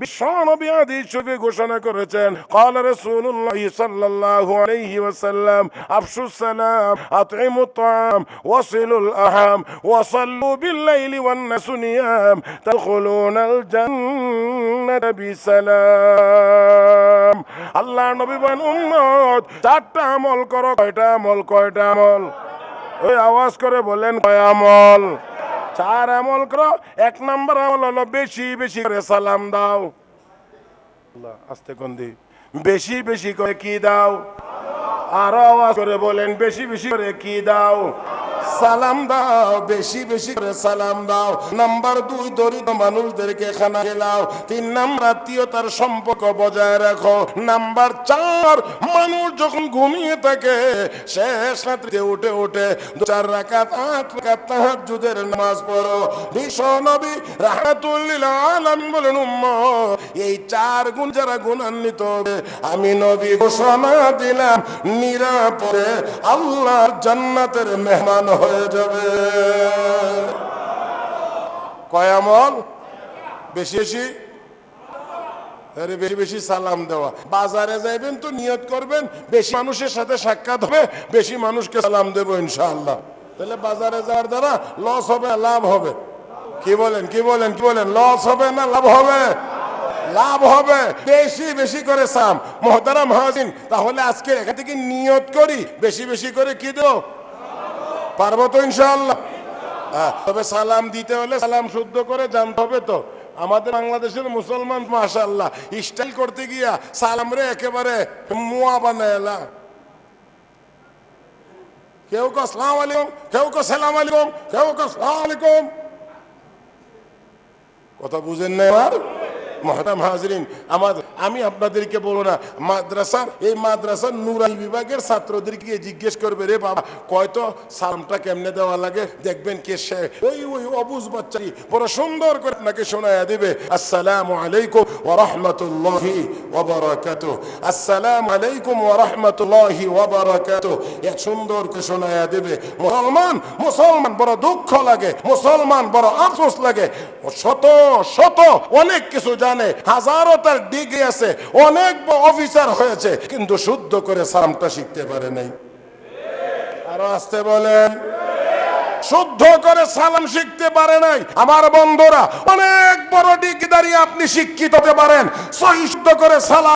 বিশ্বনবী হাদিস শরীফে ঘোষণা করেছেন قال رسول الله صلى الله عليه وسلم افشوا السلام اطعموا الطعام وصلوا الارحام وصلوا بالليل والناس نيام تدخلون الجنة بسلام আল্লাহ নবী বান উম্মত চারটা আমল করো কয়টা আমল কয়টা আমল ওই আওয়াজ করে বলেন কয় আমল চার আমল করো, এক নম্বর আমল হলো বেশি বেশি করে সালাম দাও। আস্তে দি বেশি বেশি করে কি দাও? আরও আওয়াজ করে বলেন, বেশি বেশি করে কি দাও? সালাম দাও, বেশি বেশি করে সালাম দাও। নাম্বার দুই, দরিদ্র মানুষদেরকে খানা খেলাও তিন নাম্বার, আত্মীয়তার সম্পর্ক বজায় রাখো। নাম্বার চার, মানুষ যখন ঘুমিয়ে থাকে, শেষ রাত্রিতে উঠে উঠে চার রাকাত, আট রাকাত তাহাজ্জুদের নামাজ পড়ো। বিশ্ব নবী, রাহমাতুল্লিল আলামিন বলেন, উম্মত, এই চার গুণ যারা গুণান্বিত হবে, আমি নবী ঘোষণা দিলাম, নিরাপদে আল্লাহর জান্নাতের মেহমান হয়ে যাবে। কয়ামল বেশি বেশি? বেশি বেশি সালাম দেওয়া। বাজারে যাইবেন তো নিয়ত করবেন, বেশি মানুষের সাথে সাক্ষাৎ হবে, বেশি মানুষকে সালাম দেবো তাহলে বাজারে যাওয়ার দ্বারা লস হবে, লাভ হবে। কি বলেন কি বলেন কি বলেন? লস হবে না লাভ হবে? লাভ হবে। বেশি বেশি করে সাম। মহতারাম হাজিন তাহলে আজকে এখান থেকে নিয়ত করি, বেশি বেশি করে কি দেবো? পারব তো ইনশাআল্লাহ। হ্যাঁ, তবে সালাম দিতে হলে সালাম শুদ্ধ করে জানতে হবে তো। আমাদের বাংলাদেশের মুসলমান মাশাল্লাহ স্টাইল করতে গিয়া সালাম রে একেবারে মুয়া বানায়লা কেউ কো সালাম আলাইকুম কেউ কো সালাম আলাইকুম কেউ কো সালাম আলাইকুম কথা বুঝেন না আমার? মহতাম হাজরিন আমাদের আমি আপনাদেরকে বলব না, মাদ্রাসার, এই মাদ্রাসার নুরাই বিভাগের ছাত্রদেরকে জিজ্ঞেস করবে, রে বাবা কয়তো সালামটা কেমনে দেওয়া লাগে? দেখবেন কে সে ওই ওই অবুজ বাচ্চাই বড় সুন্দর করে আপনাকে শোনায়া দিবে, আসসালামু আলাইকুম ওয়া রাহমাতুল্লাহি ওয়া বারাকাতুহু। আসসালামু আলাইকুম ওয়া রাহমাতুল্লাহি ওয়া বারাকাতুহু। এত সুন্দর করে শোনায়া দিবে, মুসলমান মুসলমান, বড় দুঃখ লাগে, মুসলমান, বড় আফসোস লাগে। শত শত অনেক কিছু জানে হাজারো তার ডিগ্রি আছে, অনেক অফিসার হয়েছে, কিন্তু শুদ্ধ করে সালামটা শিখতে পারে নাই। আরও আসতে বলেন। শুদ্ধ করে সালাম শিখতে পারে নাই। আমার বন্ধুরা, অনেক বড় ডিগ্রি দাঁড়িয়ে আপনি শিক্ষিত হতে পারেন। সহি শুদ্ধ করে সালাম